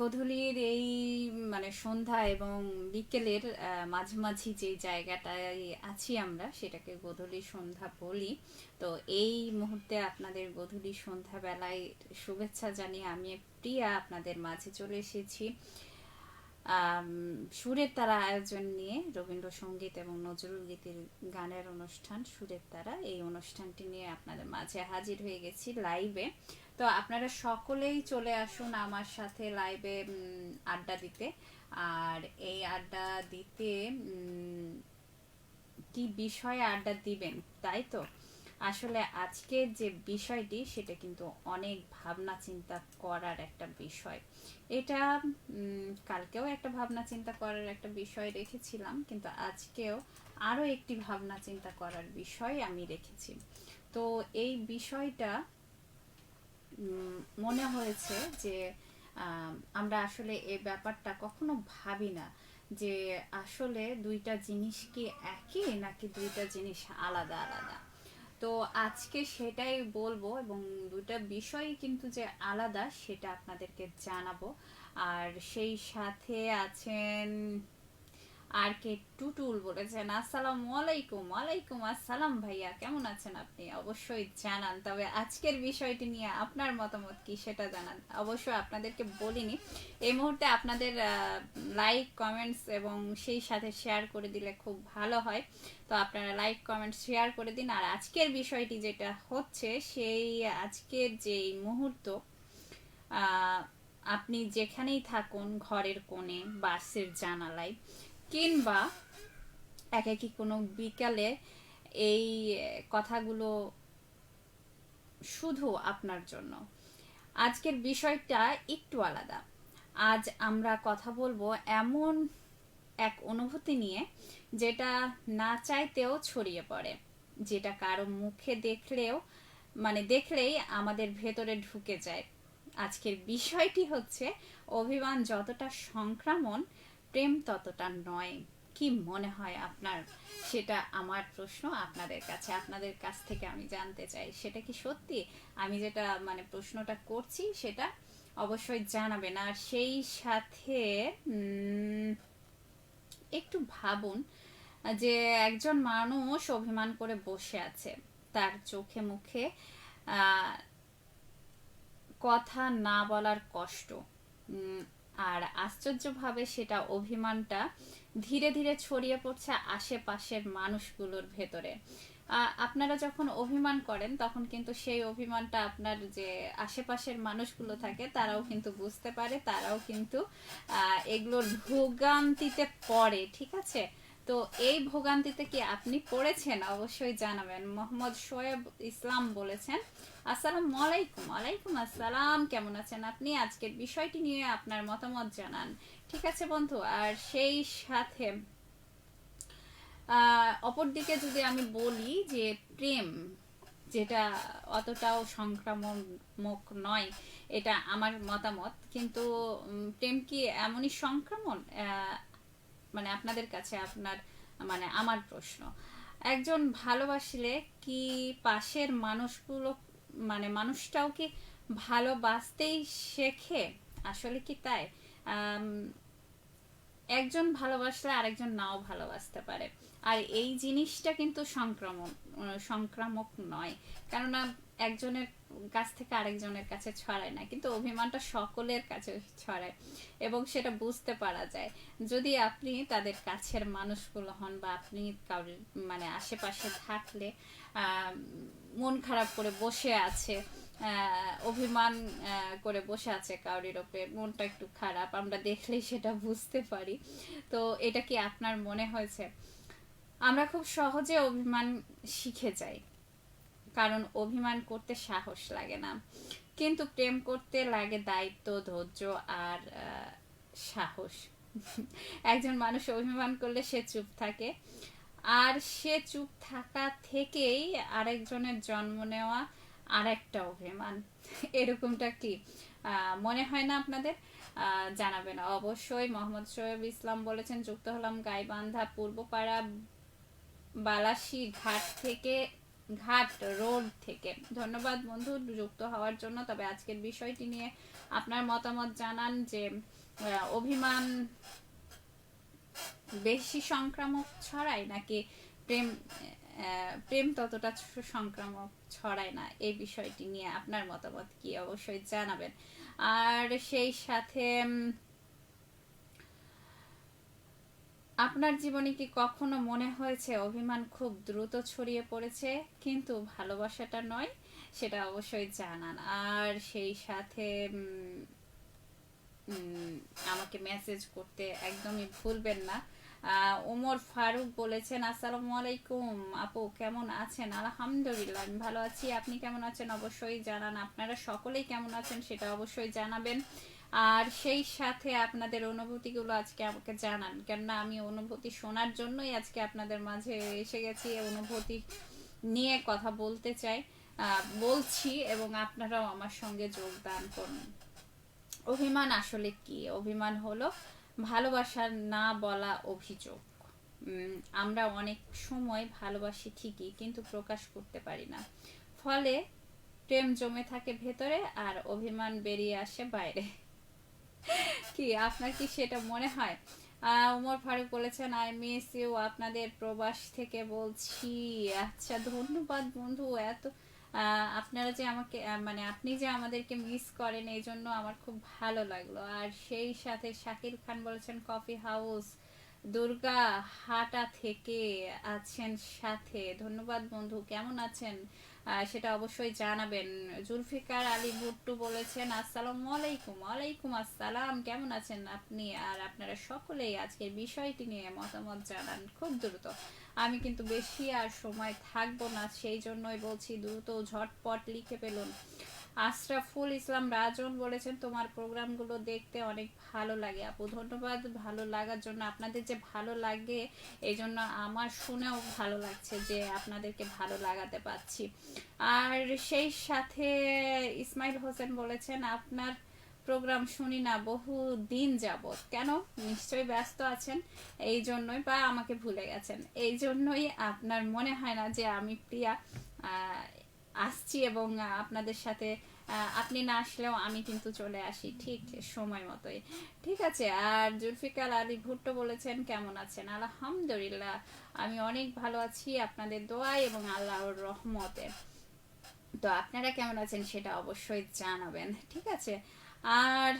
গধূলির এই মানে সন্ধ্যা এবং বিকেলের মাঝামাঝি যে জায়গাটায় আছি আমরা, সেটাকে গধূলি সন্ধ্যা বলি। তো এই মুহূর্তে আপনাদের গধূলি সন্ধ্যা বেলায় শুভেচ্ছা জানিয়ে আমি প্রিয়া আপনাদের মাঝে চলে এসেছি। সুরের তারা আয়োজন নিয়ে রবীন্দ্রসঙ্গীত এবং নজরুল গীতির গানের অনুষ্ঠান, সুরের তারা। এই অনুষ্ঠানটি নিয়ে আপনাদের মাঝে হাজির হয়ে গেছি লাইভে তো আপনারা সকলেই চলে আসুন আমার সাথে লাইভে আড্ডা দিতে। আর এই আড্ডা দিতে কি বিষয়ে আড্ডা দিবেন, তাই তো? আসলে আজকে যে বিষয়টি, সেটা কিন্তু অনেক ভাবনা চিন্তা করার একটা বিষয়। এটা কালকেও একটা ভাবনা চিন্তা করার একটা বিষয় রেখেছিলাম, কিন্তু আজকেও আরও একটি ভাবনা চিন্তা করার বিষয় আমি রেখেছি। তো এই বিষয়টা মনে হয়েছে যে আমরা আসলে এই ব্যাপারটা কখনো ভাবি না যে আসলে দুইটা জিনিস কি একই নাকি দুইটা জিনিস আলাদা আলাদা। তো আজকে সেটাই বলব এবং দুইটা বিষয় কিন্তু যে আলাদা সেটা আপনাদেরকে জানাব। আর সেই সাথে আছেন আর কে টুটুল বলেছেন, আসসালামু আলাইকুম, ওয়ালাইকুম আসসালাম ভাইয়া, কেমন আছেন আপনি? অবশ্যই জানান, তবে আজকের বিষয়টি নিয়ে আপনার মতামত কি সেটা জানান। অবশ্যই আপনাদেরকে বলিনি, এই মুহূর্তে আপনাদের লাইক কমেন্টস এবং সেই সাথে শেয়ার করে দিলে খুব ভালো হয়। তো আপনারা লাইক কমেন্ট শেয়ার করে দিন। আর আজকের বিষয়টি যেটা হচ্ছে, সেই আজকের যেই মুহূর্ত আপনি যেখানেই থাকুন, ঘরের কোণে, বাসের জানালায় কিংবা একাকি কোনো বিকালে এই কথাগুলো শুধু আপনার জন্য। আজকের বিষয়টা একটু আলাদা। আজ আমরা কথা বলব এমন এক অনুভূতি নিয়ে যেটা না চাইতেও ছড়িয়ে পড়ে, যেটা কারও মুখে দেখলেও মানে দেখলেই আমাদের ভেতরে ঢুকে যায়। আজকের বিষয়টি হচ্ছে অভিমান যতটা সংক্রমণ প্রেম ততটা নয়। কি মনে হয় আপনার? সেটা আমার প্রশ্ন আপনাদের কাছে। আপনাদের কাছ থেকে আমি জানতে চাই। সেটা কি সত্যি? আমি যেটা মানে প্রশ্নটা করছি সেটা অবশ্যই জানাবেন। আর সেই সাথে একটু ভাবুন যে একজন মানুষ অভিমান করে বসে আছে। তার চোখে মুখে কথা না বলার কষ্ট। আর আশ্চর্যভাবে সেটা অভিমানটা ধীরে ধীরে ছড়িয়ে পড়ছে আশেপাশের মানুষগুলোর ভেতরে। আপনারা যখন অভিমান করেন, তখন কিন্তু সেই অভিমানটা আপনার যে আশেপাশের মানুষগুলো থাকে, তারাও কিন্তু বুঝতে পারে, তারাও কিন্তু এগুলোর ভোগান্তিতে পড়ে, ঠিক আছে? তো এই ভোগান্তিতে কি আপনি পড়েছেন? অবশ্যই জানাবেন। মোহাম্মদ শোয়েব ইসলাম বলেছেন আসসালামু আলাইকুম ওয়ালাইকুম আসসালাম। কেমন আছেন আপনি? আজকের বিষয়টি নিয়ে আপনার মতামত জানান। ঠিক আছে বন্ধু, আর সেই সাথে অপরদিকে যদি আমি বলি যে প্রেম যেটা অতটাও সংক্রামক নয়, এটা আমার মতামত। কিন্তু প্রেম কি এমনই সংক্রমণ? মানে আপনাদের কাছে আপনার মানে আমার প্রশ্ন। একজন ভালোবাসলে কি পাশের মানুষগুলো মানে মানুষটাও কি ভালোবাসতেই শেখে? আসলে কি তাই? একজন ভালোবাসলে আরেকজন নাও ভালোবাসতে পারে। আর এই জিনিসটা কিন্তু সংক্রমণ সংক্রামক নয়। কেননা একজনের কাছ থেকে আরেকজনের কাছে ছড়ায় না, কিন্তু অভিমানটা সকলের কাছে ছড়ায় এবং সেটা বুঝতে পারা যায়। যদি আপনি তাদের কাছের মানুষগুলো হন বা আপনি কারোর মানে আশেপাশে থাকলে মন খারাপ করে বসে আছে অভিমান করে বসে আছে কাউরির ওপরে, মনটা একটু খারাপ, আমরা দেখলেই সেটা বুঝতে পারি। তো এটা কি আপনার মনে হয়েছে? আমরা খুব সহজে অভিমান শিখে যাই। কারণ অভিমান করতে সাহস লাগে না। কিন্তু প্রেম করতে লাগে দায়িত্ব, ধৈর্য আর সাহস। একজন মানুষ অভিমান করলে সে চুপ থাকে। আর সে চুপ থাকা থেকেই আরেকজনের জন্ম নেওয়া আরেকটা অভিমান। এরকমটা কি? মনে হয় না আপনাদের? জানাবেন। অবশ্যই মোহাম্মদ শোয়েব ইসলাম বলেছেন, যুক্ত হলাম গাইবান্ধা পূর্বপাড়া বালাসি ঘাট থেকে, ঘাট রোড থেকে। ধন্যবাদ বন্ধু যুক্ত হওয়ার জন্য। তবে আজকের বিষয়টি নিয়ে আপনার মতামত জানান যে অভিমান বেশি সংক্রামক ছড়ায় নাকি প্রেম প্রেম ততটা সংক্রামক ছড়ায় না? এই বিষয়টি নিয়ে আপনার মতামত কি? অবশ্যই জানাবেন। আর সেই সাথে আপনার জীবনে কি কখনো মনে হয়েছে অভিমান খুব দ্রুত ছড়িয়ে পড়েছে? কিন্তু ভালোবাসাটা নয়, সেটা অবশ্যই জানান। আর সেই সাথে আমাকে মেসেজ করতে একদমই ভুলবেন না। ওমর ফারুক বলেছেন, আসসালামু আলাইকুম। আপু, কেমন আছেন? আলহামদুলিল্লাহ, আমি ভালো আছি। আপনি কেমন আছেন? অবশ্যই জানান। আপনারা সকলেই কেমন আছেন সেটা অবশ্যই জানাবেন। আর সেই সাথে আপনাদের অনুভূতিগুলো আজকে আমাকে জানান। কেননা আমি অনুভূতি শোনার জন্যই আজকে আপনাদের মাঝে এসে গেছি অনুভূতি নিয়ে কথা বলতে চাই। বলছি এবং আপনারাও আমার সঙ্গে যোগদান করুন। অভিমান আসলে কি? অভিমান হলো ভালোবাসার না বলা অভিযোগ। আমরা অনেক সময় ভালোবাসি ঠিকই, কিন্তু প্রকাশ করতে পারি না। ফলে প্রেম জমে থাকে ভেতরে আর অভিমান বেরিয়ে আসে বাইরে। কি, আপনার কি সেটা মনে হয়? উমর ফারুক বলেছেন আই মিস ইউ আপনাদের প্রবাস থেকে বলছি। আচ্ছা ধন্যবাদ বন্ধু, এত আপনারা যে আমাকে মানে আপনি যে আমাদেরকে মিস করেন, এই জন্য আমার খুব ভালো লাগল। আর সেই সাথে শাকিল খান বলেছেন কফি হাউস দুর্গা হাটা থেকে আছেন সাথে। ধন্যবাদ বন্ধু, কেমন আছেন? সেটা অবশ্যই জানাবেন। জুলফিকার আলী ভুট্টু বলেছেন, আসসালামু আলাইকুম, ওয়ালাইকুম আসসালাম, কেমন আছেন আপনি? আর আপনারা সকলেই আজকের বিষয়টি নিয়ে মতামত জানান খুব দ্রুত। আমি কিন্তু বেশি আর সময় থাকব না, সেই জন্যই বলছি দ্রুত ঝটপট লিখে পেলুন আশরাফুল ইসলাম রাজন বলেছেন, তোমার প্রোগ্রামগুলো দেখতে অনেক ভালো লাগে আপু। ধন্যবাদ ভালো লাগার জন্য। আপনাদের যে ভালো লাগে এই জন্য আমার শুনেও ভালো লাগছে যে আপনাদেরকে ভালো লাগাতে পারছি আর সেই সাথে ইসমাইল হোসেন বলেছেন, আপনার প্রোগ্রাম শুনি না, বহু দিন যাবত কেন? নিশ্চয়ই ব্যস্ত আছেন, এই জন্যই বা আমাকে ভুলে গেছেন। এই জন্যই আপনার মনে হয় না যে আমি প্রিয়া আসছি এবং আপনাদের সাথে আপনি না আসলেও আমি কিন্তু চলে আসি ঠিক সময় মতোই। ঠিক আছে, আর জুলফিকার আলী ভুট্টো বলেছেন, কেমন আছেন? আলহামদুলিল্লাহ, আমি অনেক ভালো আছি আপনাদের দোয়াই এবং আল্লাহর রহমতে। তো আপনারা কেমন আছেন সেটা অবশ্যই জানাবেন, ঠিক আছে? আর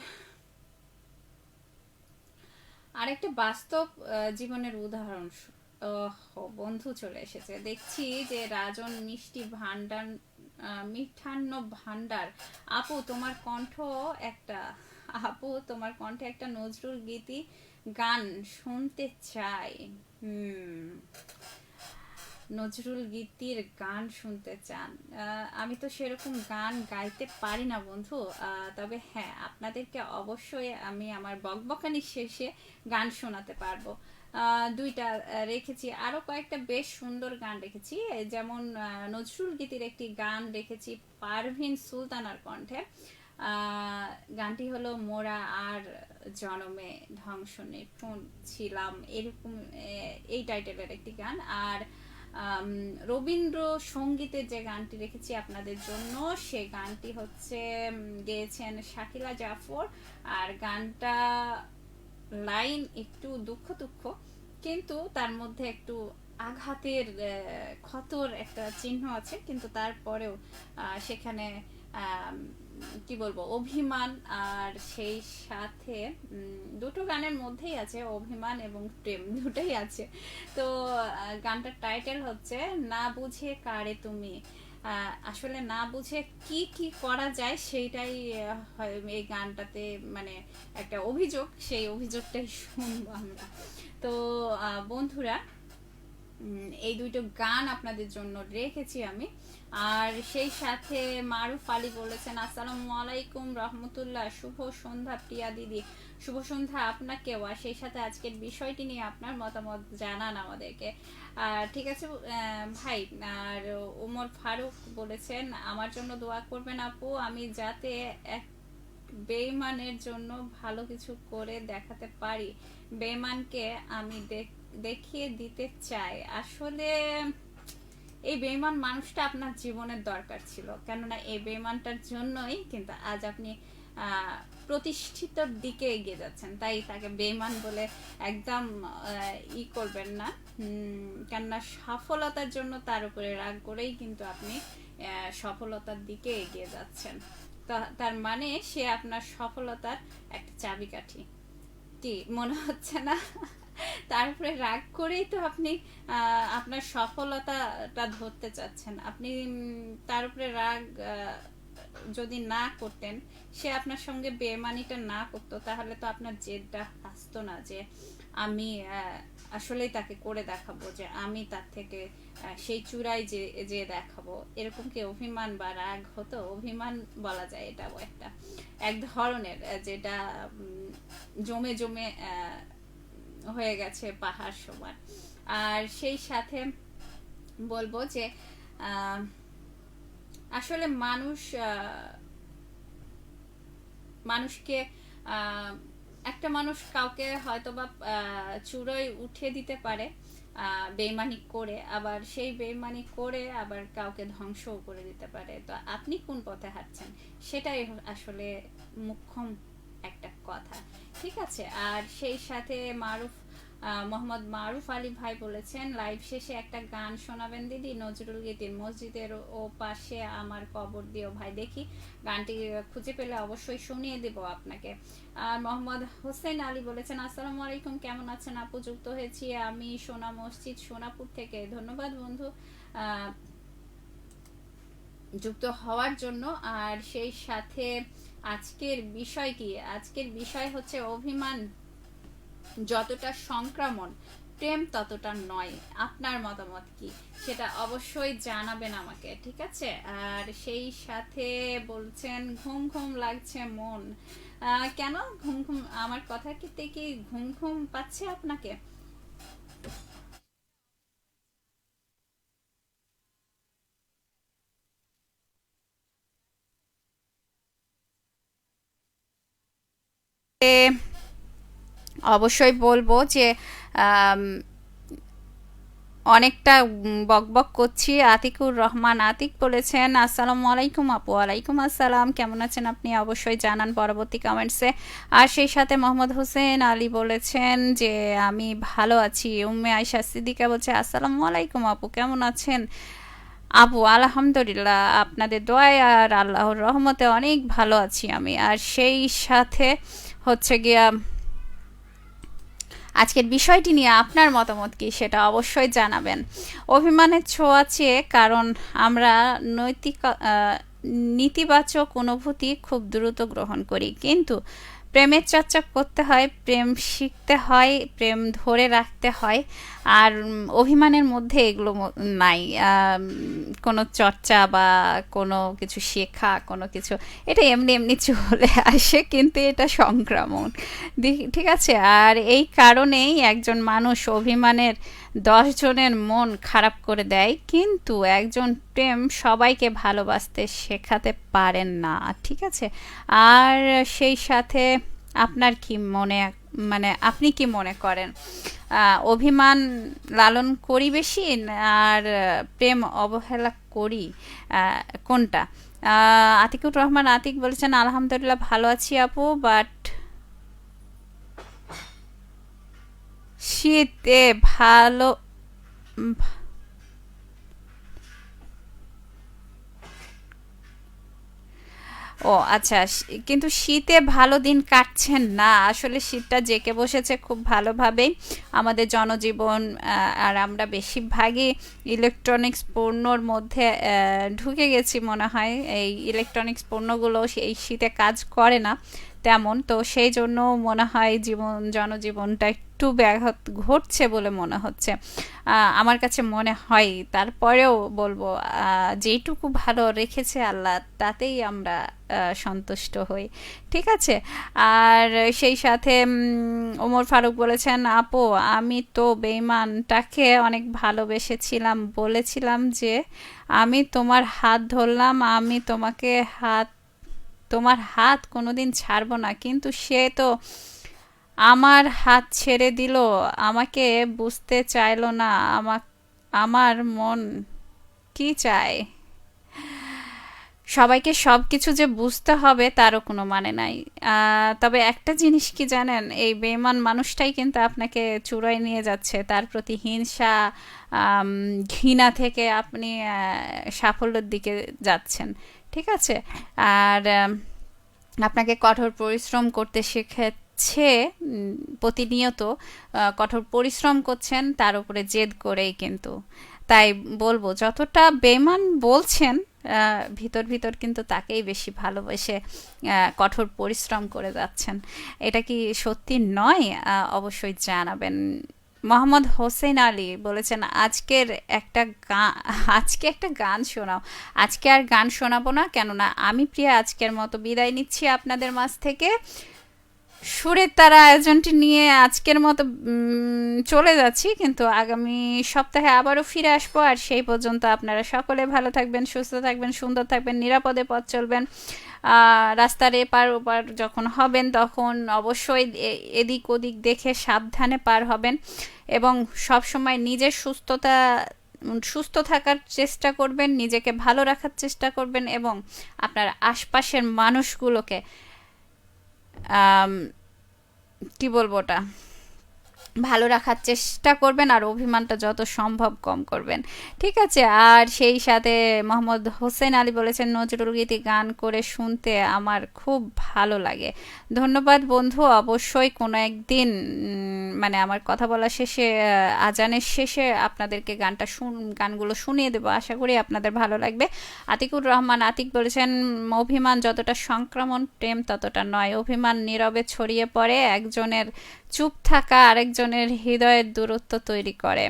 আরেকটা বাস্তব জীবনের উদাহরণ বন্ধু চলে এসেছে। দেখছি যে রাজন মিষ্টি ভান্ডার মিঠান্ন ভান্ডার আপু, তোমার কণ্ঠ একটা, আপু, তোমার কণ্ঠে একটা নজরুল গীতি গান শুনতে চাই। নজরুল গীতির গান শুনতে চান। আমি তো সেরকম গান গাইতে পারি না বন্ধু। তবে হ্যাঁ আপনাদেরকে অবশ্যই আমি আমার বকবকানি শেষে গান শোনাতে পারব। দুইটা রেখেছি। আরও কয়েকটা বেশ সুন্দর গান রেখেছি। যেমন নজরুল গীতির একটি গান রেখেছি পারভিন সুলতানার কণ্ঠে। গানটি হলো মোরা আর জনমে ধ্বংস নিপুণ ছিলাম এরকম এই টাইটেলের একটি গান। আর রবীন্দ্র সঙ্গীতের যে গানটি রেখেছি আপনাদের জন্য, সে গানটি হচ্ছে গেয়েছেন শাকিলা জাফর। আর গানটা লাইন একটু দুঃখ দুঃখ, কিন্তু তার মধ্যে একটু আঘাতের ক্ষতর একটা চিহ্ন আছে, কিন্তু তারপরেও সেখানে কি বলব, অভিমান আর সেই সাথে দুটো গানের মধ্যেই আছে অভিমান এবং প্রেম, দুটোই আছে। তো গানটার টাইটেল হচ্ছে, না বুঝে কারে তুমি। আসলে না বুঝে কি কি করা যায় সেইটাই এই গানটাতে মানে একটা অভিযোগ, সেই অভিযোগটাই শুনব আমরা। তো বন্ধুরা এই দুটো গান আপনাদের জন্য রেখেছি আমি। আর সেই সাথে মারুফ আলী বলেছেন, আসসালামু আলাইকুম রহমতুল্লাহ, শুভ সন্ধ্যা প্রিয়া দিদি। শুভ সন্ধ্যা আপনাকেও, আর সেই সাথে আজকের বিষয়টি নিয়ে আপনার মতামত জানান আমাদেরকে। আর ঠিক আছে ভাই, আর ওমর ফারুক বলেছেন, আমার জন্য দোয়া করবেন আপু, আমি যাতে এক বেইমানের জন্য ভালো কিছু করে দেখাতে পারি। বেইমানকে আমি দেখ- দেখিয়ে দিতে চাই। আসলে এই বেইমান মানুষটা আপনার জীবনের দরকার ছিল, কেননা এই বেইমানটার জন্যই কিন্তু আজ আপনি প্রতিষ্ঠিত দিকে এগিয়ে যাচ্ছেন। তাই তাকে বেমান বলে একদম ই করবেন না। কেননা সফলতার জন্য তার উপরে রাগ করেই কিন্তু আপনি সফলতার দিকে এগিয়ে যাচ্ছেন। তার মানে সে আপনার সফলতার একটা চাবিকাঠি। কি মনে হচ্ছে না? তারপরে রাগ করেই তো আপনি আপনার সফলতাটা ধরতে চাচ্ছেন। আপনি তার উপরে রাগ যদি না করতেন, সে আপনার সঙ্গে বেমানিটা না করতো, তাহলে তো আপনার জেদটা আসতো না যে আমি আসলেই তাকে করে দেখাবো যে আমি তার থেকে সেই চূড়ায় যে যে দেখাবো। এরকম কি অভিমান বা রাগ হতো? অভিমান বলা যায় এটাও একটা। এক ধরনের যেটা জমে জমে হয়ে গেছে পাহাড় সমান আর সেই সাথে বলব যে আসলে মানুষ মানুষকে একটা মানুষ কাউকে হয়তো বা চূড়োয় উঠে দিতে পারে বেইমানি করে, আবার সেই বেইমানি করে আবার কাউকে ধ্বংসও করে দিতে পারে। তো আপনি কোন পথে হাঁটছেন? সেটাই আসলে মুখ্যম একটা কথা। ঠিক আছে? আর সেই সাথে মারুফ মোহাম্মদ মারুফ আলী ভাই বলেছেন, লাইভ শেষে একটা গান শোনাবেন দিদি। নজরুল গীতির মসজিদের ও পাশে আমার কবর দিও ভাই। দেখি গানটি খুঁজে পেলে অবশ্যই শুনিয়ে দেব আপনাকে। আর মোহাম্মদ হোসেন আলী বলেছেন, আসসালামু আলাইকুম, কেমন আছেন আপু? যুক্ত হয়েছি আমি সোনা মসজিদ সোনাপুর থেকে। ধন্যবাদ বন্ধু। যুক্ত হওয়ার জন্য। আর সেই সাথে আজকের বিষয় কি? আজকের বিষয় হচ্ছে অভিমান। যতটা সংক্রমণ, প্রেম ততটা নয়। আপনার মতামত কি? সেটা অবশ্যই জানাবেন আমাকে, ঠিক আছে? আর সেই সাথে বলছেন, ঘুম ঘুম লাগছে মন। কেন? ঘুম ঘুম, আমার কথা কি ঘুম ঘুম পাচ্ছে আপনাকে? অবশ্যই বলব যে অনেকটা বকবক করছি। আতিকুর রহমান আতিক বলেছেন, আসসালামু আলাইকুম আপু, আলাইকুম আসসালাম। কেমন আছেন আপনি? অবশ্যই জানান পরবর্তী কমেন্টসে আর সেই সাথে মোহাম্মদ হোসেন আলী বলেছেন যে, আমি ভালো আছি। উম্মে আয়সা সিদ্দিকা বলছে, আসসালামু আলাইকুম আপু, কেমন আছেন? আপু, আলহামদুলিল্লাহ, আপনাদের দোয়ায় আর আল্লাহর রহমতে অনেক ভালো আছি আমি। আর সেই সাথে হচ্ছে গিয়া আজকের বিষয়টি নিয়ে আপনার মতামত কি সেটা অবশ্যই জানাবেন। অভিমানের ছোঁয়াচে কারণ আমরা নৈতিক নীতিবাচক অনুভূতি খুব দ্রুত গ্রহণ করি। কিন্তু প্রেমের চর্চা করতে হয়, প্রেম শিখতে হয়, প্রেম ধরে রাখতে হয়, আর অভিমানের মধ্যে এগুলো নাই। কোনো চর্চা বা কোনো কিছু শেখা, কোনো কিছু, এটা এমনি এমনি চলে আসে, কিন্তু এটা সংক্রমণ। ঠিক আছে? আর এই কারণেই একজন মানুষ অভিমানের দশ জনের মন খারাপ করে দেয়, কিন্তু একজন প্রেম সবাইকে ভালোবাসতে শেখাতে পারেন না, ঠিক আছে? আর সেই সাথে আপনার কি মনে মানে আপনি কি মনে করেন? অভিমান লালন করি বেশি আর প্রেম অবহেলা করি? কোনটা? আতিকুর রহমান আতিক বলেছেন, আলহামদুলিল্লাহ, ভালো আছি আপু বাট শীতে ভালো, ও আচ্ছা কিন্তু শীতে ভালো দিন কাটছেন না। আসলে শীতটা জেকে বসেছে খুব ভালোভাবেই। আমাদের জনজীবন আর আমরা বেশিরভাগই ইলেকট্রনিক্স পণ্যর মধ্যে ঢুকে গেছি মনে হয়। এই ইলেকট্রনিক্স পণ্যগুলো এই শীতে কাজ করে না তেমন। তো সেই জন্য মনে হয় জীবন, জনজীবনটা একটু ব্যাঘাত ঘটছে বলে মনে হচ্ছে। আমার কাছে মনে হয়, তারপরেও বলব যেইটুকু ভালো রেখেছে আল্লাহ, তাতেই আমরা সন্তুষ্ট হই। ঠিক আছে? আর সেই সাথে ওমর ফারুক বলেছেন, আপু, আমি তো বেইমানটাকে অনেক ভালোবেসেছিলাম, বলেছিলাম যে, আমি তোমার হাত ধরলাম, আমি তোমাকে হাত, তোমার হাত কোনোদিন ছাড়বো না। কিন্তু সে তো আমার হাত ছেড়ে দিল, আমাকে বুঝতে চাইল না, আমা, আমার মন কি চায়? সবাইকে সব কিছু যে বুঝতে হবে তারও কোনো মানে নাই। তবে একটা জিনিস কি জানেন, এই বেমান মানুষটাই কিন্তু আপনাকে চূড়ায় নিয়ে যাচ্ছে। তার প্রতি হিংসা ঘৃণা থেকে আপনি সাফল্যের দিকে যাচ্ছেন, ঠিক আছে? আর আপনাকে কঠোর পরিশ্রম করতে শেখাচ্ছে উম, প্রতিনিয়ত কঠোর পরিশ্রম করছেন তার উপরে জেদ করেই কিন্তু। তাই বলব যতটা বেমান বলছেন ভিতর ভিতর কিন্তু তাকেই বেশি ভালোবেসে কঠোর পরিশ্রম করে যাচ্ছেন। এটা কি সত্যি নয়? অবশ্যই জানাবেন। মোহাম্মদ হোসেন আলী বলেছেন আজকের একটা গান আজকে একটা গান শোনাও। আজকে আর গান শোনাবো না কেননা আমি প্রিয়া আজকের মতো বিদায় নিচ্ছি আপনাদের মাঝ থেকে। সুরের তারা আয়োজনটি নিয়ে আজকের মতো চলে যাচ্ছি। কিন্তু আগামী সপ্তাহে আবারও ফিরে আসব। আর সেই পর্যন্ত আপনারা সকলে ভালো থাকবেন, সুস্থ থাকবেন, সুন্দর থাকবেন, নিরাপদে পথ চলবেন। রাস্তার এপার ওপার যখন হবেন তখন অবশ্যই এদিক ওদিক দেখে সাবধানে পার হবেন এবং সব সময় নিজের সুস্থতা সুস্থ থাকার চেষ্টা করবেন, নিজেকে ভালো রাখার চেষ্টা করবেন এবং আপনার আশপাশের মানুষগুলোকে কি বলব ওটা? ভালো রাখার চেষ্টা করবেন আর অভিমানটা যত সম্ভব কম করবেন। ঠিক আছে? আর সেই সাথে মোহাম্মদ হোসেন আলী বলেছেন, নজরুল গীতি গান করে শুনতে আমার খুব ভালো লাগে। ধন্যবাদ বন্ধু, অবশ্যই কোনো একদিন মানে আমার কথা বলা শেষে আজানের শেষে আপনাদেরকে গানটা শুন, গানগুলো শুনিয়ে দেবো। আশা করি আপনাদের ভালো লাগবে। আতিকুর রহমান আতিক বলেছেন, অভিমান যতটা সংক্রমণ, প্রেম ততটা নয়। অভিমান নীরবে ছড়িয়ে পড়ে, একজনের চুপ থাকা আরেকজনের হৃদয়ের দূরত্ব তৈরি করে।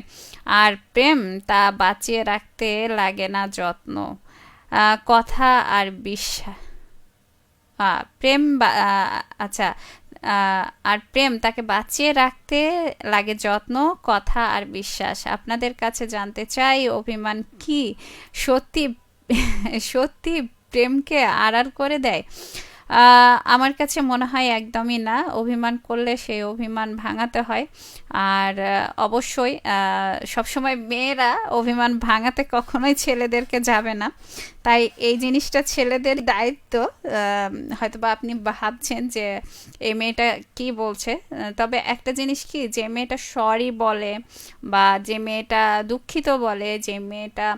আর প্রেম তা বাঁচিয়ে রাখতে লাগে না যত্ন। কথা আর বিশ্বাস। প্রেম আচ্ছা আর প্রেম তাকে বাঁচিয়ে রাখতে লাগে যত্ন, কথা আর বিশ্বাস। আপনাদের কাছে জানতে চাই, অভিমান কি? সত্যি সত্যি প্রেমকে আড়াল করে দেয়? আমার কাছে মনে হয় একদমই না। অভিমান করলে সেই অভিমান ভাঙাতে হয়। আর অবশ্যই সবসময় মেয়েরা অভিমান ভাঙাতে কখনোই ছেলেদেরকে যাবে না। তাই এই জিনিসটা ছেলেদের দায়িত্ব। হয়তোবা আপনি ভাবছেন যে এই মেয়েটা কি বলছে? তবে একটা জিনিস কি, যে মেয়েটা সরি বলে বা যে মেয়েটা দুঃখিত বলে, যে মেয়েটা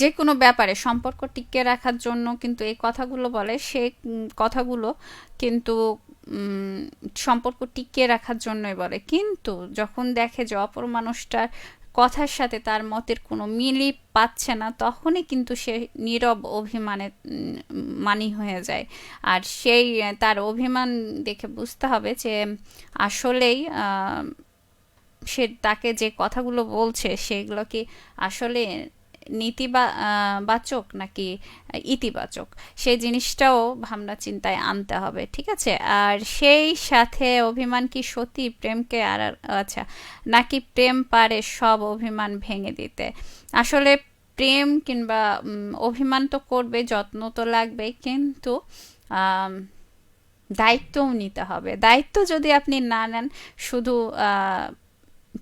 যে কোনো ব্যাপারে সম্পর্ক টিকিয়ে রাখার জন্য কিন্তু এই কথাগুলো বলে। সে কথাগুলো কিন্তু সম্পর্ক টিকিয়ে রাখার জন্যই বলে। কিন্তু যখন দেখে যে অপর মানুষটার কথার সাথে তার মতের কোনো মিলই পাচ্ছে না, তখনই কিন্তু সে নীরব অভিমানে মানি হয়ে যায়। আর সেই, তার অভিমান দেখে বুঝতে হবে যে আসলেই সে তাকে যে কথাগুলো বলছে, সেগুলো কি আসলে নীতিবা বাচক নাকি ইতিবাচক? সেই জিনিসটাও ভাবনা চিন্তায় আনতে হবে, ঠিক আছে? আর সেই সাথে অভিমান কি সত্যি প্রেমকে আর আচ্ছা নাকি প্রেম পারে সব অভিমান ভেঙে দিতে? আসলে প্রেম কিংবা অভিমান তো করবে, যত্ন তো লাগবে, কিন্তু দায়িত্বও নিতে হবে। দায়িত্ব যদি আপনি না নেন, শুধু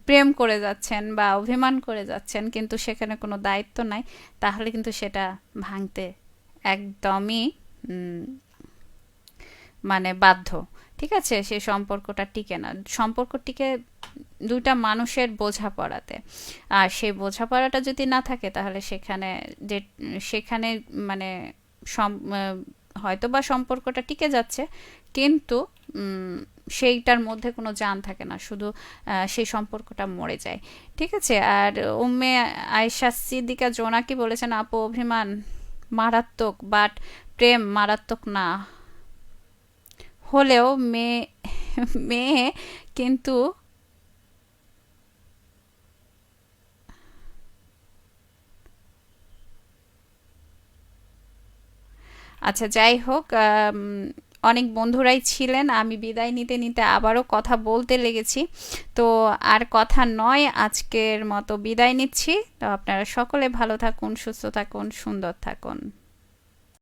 প্রেম করে যাচ্ছেন বা অভিমান করে যাচ্ছেন, কিন্তু সেখানে কোনো দায়িত্ব নাই, তাহলে কিন্তু সেটা ভাঙতে একদমই মানে বাধ্য। ঠিক আছে? সে সম্পর্কটা টিকে না। সম্পর্ক টিকে দুইটা মানুষের বোঝাপড়াতে। আর সেই বোঝাপড়াটা যদি না থাকে, তাহলে সেখানে যে, সেখানে মানে হয়তো বা সম্পর্কটা টিকে যাচ্ছে, কিন্তু সেইটার মধ্যে কোনো জান থাকে না, শুধু সেই সম্পর্কটা মরে যায়। ঠিক আছে? আর উম্মে আয়েশা সিদ্দিকা জোনাকি বলেছেন, আপু, অভিমান মারাত্মক বাট প্রেম মারাত্মক না। হলেও মেয়ে মেয়ে কিন্তু আচ্ছা যাই হোক অনেক বন্ধুরাই ছিলেন, আমি বিদায় নিতে নিতে আবারও কথা বলতে লেগেছি। তো আর কথা নয়, আজকের মতো বিদায় নিচ্ছি। তো আপনারা সকলে ভালো থাকুন, সুস্থ থাকুন, সুন্দর থাকুন।